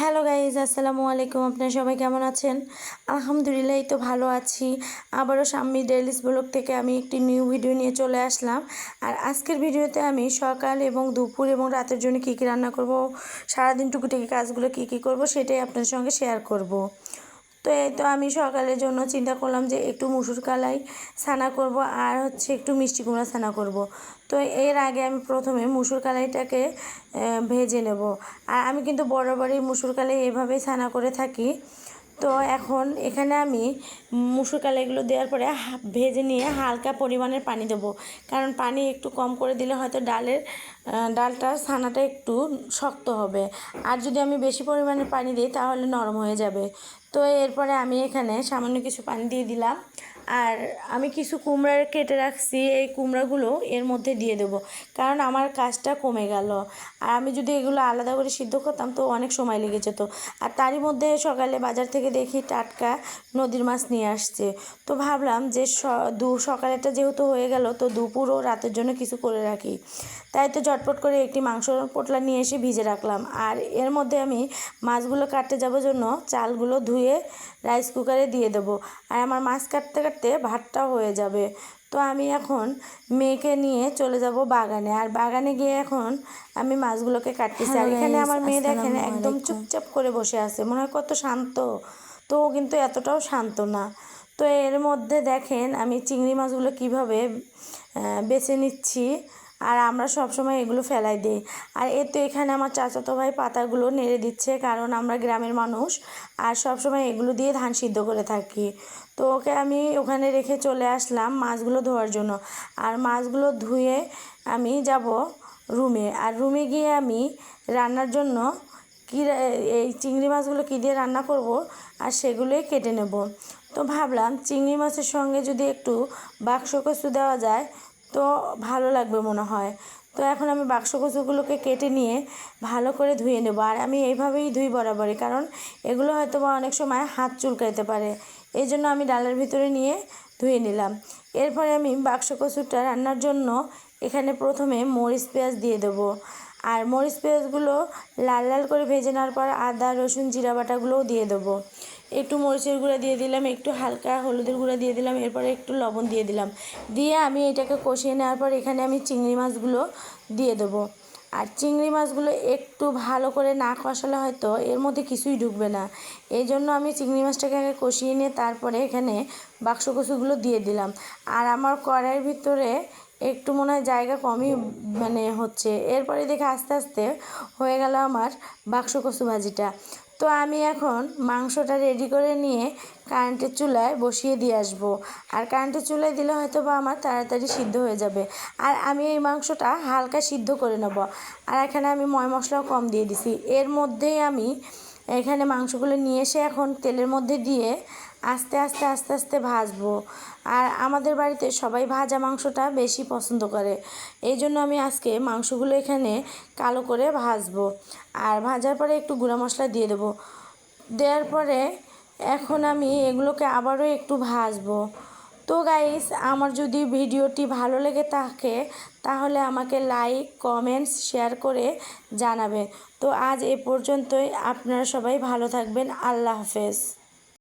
Hello guys, আসসালামু আলাইকুম। আপনারা সবাই কেমন আছেন? আলহামদুলিল্লাহ তো ভালো আছি। আবারও সাম্মি ডেলিস ব্লগ থেকে আমি একটি নিউ ভিডিও নিয়ে চলে আসলাম। আর আজকের ভিডিওতে আমি সকাল এবং দুপুর এবং রাতের জন্য কী কী রান্না করব সারাদিন টুকুটুকি কাজগুলো কী কী করব, সেটাই আপনাদের সঙ্গে শেয়ার করব। তো এই তো আমি সকালের জন্য চিন্তা করলাম যে একটু মুসুর কালাই ছানা করব আর হচ্ছে একটু মিষ্টি কুমড়া ছানা করব। তো এর আগে আমি প্রথমে মুসুর কালাইটাকে ভেজে নেব। আর আমি কিন্তু বরাবরই মুসুর কালাই এভাবেই ছানা করে থাকি। তো এখন এখানে আমি মুসুর কালাইগুলো দেওয়ার পরে ভেজে নিয়ে হালকা পরিমাণের পানি দেবো। কারণ পানি একটু কম করে দিলে হয়তো ডালের ডালটার ছানাটা একটু শক্ত হবে। আর যদি আমি বেশি পরিমাণে পানি দিই তাহলে নরম হয়ে যাবে। তো এরপরে আমি এখানে সামান্য কিছু পানি দিয়ে দিলাম। আর আমি কিছু কুমড়া কেটে রাখছি, এই কুমড়াগুলো এর মধ্যে দিয়ে দেবো। কারণ আমার কাজটা কমে গেল। আর আমি যদি এগুলো আলাদা করে সিদ্ধ করতাম তো অনেক সময় লেগে যেত। আর তারই মধ্যে সকালে বাজার থেকে দেখি টাটকা নদীর মাছ নিয়ে আসছে। তো ভাবলাম যে দু সকালেরটা যেহেতু হয়ে গেল তো দুপুর ও রাতের জন্য কিছু করে রাখি। তাই তো ঝটপট করে একটি মাংস পোটলা নিয়ে এসে ভিজে রাখলাম। আর এর মধ্যে আমি মাছগুলো কাটতে যাবার জন্য চালগুলো ধুয়ে রাইস কুকারে দিয়ে দেবো। আর আমার মাছ কাটতে কাটতে ভাতটাও হয়ে যাবে। তো আমি এখন মেয়েকে নিয়ে চলে যাব বাগানে। আর বাগানে গিয়ে এখন আমি মাছগুলোকে কাটতেছি। আর এখানে আমার মেয়ে দেখেন একদম। চুপচাপ করে বসে আছে। মনে হয় কত শান্ত। তো কিন্তু এতটাও শান্ত না। তো এর মধ্যে দেখেন আমি চিংড়ি মাছগুলো কীভাবে বেছে নিচ্ছি। আর আমরা সব সময় এগুলো ফেলাই দিই। আর এ তো এখানে আমার চাচাতো ভাই পাতাগুলো নেড়ে দিচ্ছে, কারণ আমরা গ্রামের মানুষ আর সব সময় এগুলো দিয়ে ধান সিদ্ধ করে থাকি। তো ওকে আমি ওখানে রেখে চলে আসলাম মাছগুলো ধোয়ার জন্য। আর মাছগুলো ধুয়ে আমি যাব রুমে। আর রুমে গিয়ে আমি রান্নার জন্য কী এই চিংড়ি মাছগুলো কী দিয়ে রান্না করব আর সেগুলোই কেটে নেব। তো ভাবলাম চিংড়ি মাছের সঙ্গে যদি একটু বাক্স কচু দেওয়া যায় তো ভালো লাগবে মনে হয়। তো এখন আমি বাক্স কচুগুলোকে কেটে নিয়ে ভালো করে ধুয়ে নেব। আর আমি এইভাবেই ধুই বরাবরই, কারণ এগুলো হয়তো বা অনেক সময় হাত চুলকাইতে পারে। এই জন্য আমি ডালের ভিতরে নিয়ে ধুয়ে নিলাম। এরপরে আমি বাক্স কচুটা রান্নার জন্য এখানে প্রথমে মরিচ পেঁয়াজ দিয়ে দেবো। আর মরিচ পেঁয়াজগুলো লাল লাল করে ভেজে নেওয়ার পর আদা, রসুন, জিরা বাটাগুলোও দিয়ে দেবো। একটু মরিচের গুঁড়া দিয়ে দিলাম, একটু হালকা হলুদের গুঁড়া দিয়ে দিলাম, এরপরে একটু লবণ দিয়ে দিলাম। দিয়ে আমি এটাকে কষিয়ে নেওয়ার পর এখানে আমি চিংড়ি মাছগুলো দিয়ে দেবো। আর চিংড়ি মাছগুলো একটু ভালো করে না কষালে হয়তো এর মধ্যে কিছুই ঢুকবে না। এই জন্য আমি চিংড়ি মাছটাকে আগে কষিয়ে নিয়ে তারপরে এখানে বাক্স কচুগুলো দিয়ে দিলাম। আর আমার কড়াইয়ের ভিতরে একটু মনে হয় জায়গা কমই মানে হচ্ছে। এরপরে দেখে আস্তে আস্তে হয়ে গেল আমার বাক্স কচু ভাজিটা। তো আমি এখন মাংসটা রেডি করে নিয়ে কারেন্টের চুলায় বসিয়ে দিয়ে আসব। আর কারেন্টের চুলায় দিলে হয়তো বা আমার তাড়াতাড়ি সিদ্ধ হয়ে যাবে। আর আমি এই মাংসটা হালকা সিদ্ধ করে নেব। আর এখানে আমি ময় মশলাও কম দিয়ে দিছি। এর মধ্যেই আমি এখানে মাংসগুলো নিয়ে এসে এখন তেলের মধ্যে দিয়ে আস্তে আস্তে আস্তে আস্তে ভাজবো। আর আমাদের বাড়িতে সবাই ভাজা মাংসটা বেশি পছন্দ করে। এই জন্য আমি আজকে মাংসগুলো এখানে কালো করে ভাজবো। আর ভাজার পরে একটু গুঁড়া মশলা দিয়ে দেবো। দেওয়ার পরে এখন আমি এগুলোকে আবারও একটু ভাজবো। তো গাইস আমার যদি ভিডিওটি ভালো লেগে থাকে, তাহলে আমাকে লাইক কমেন্টস শেয়ার করে জানাবেন। তো আজ এ পর্যন্তই। আপনারা সবাই ভালো থাকবেন। আল্লাহ হাফেজ।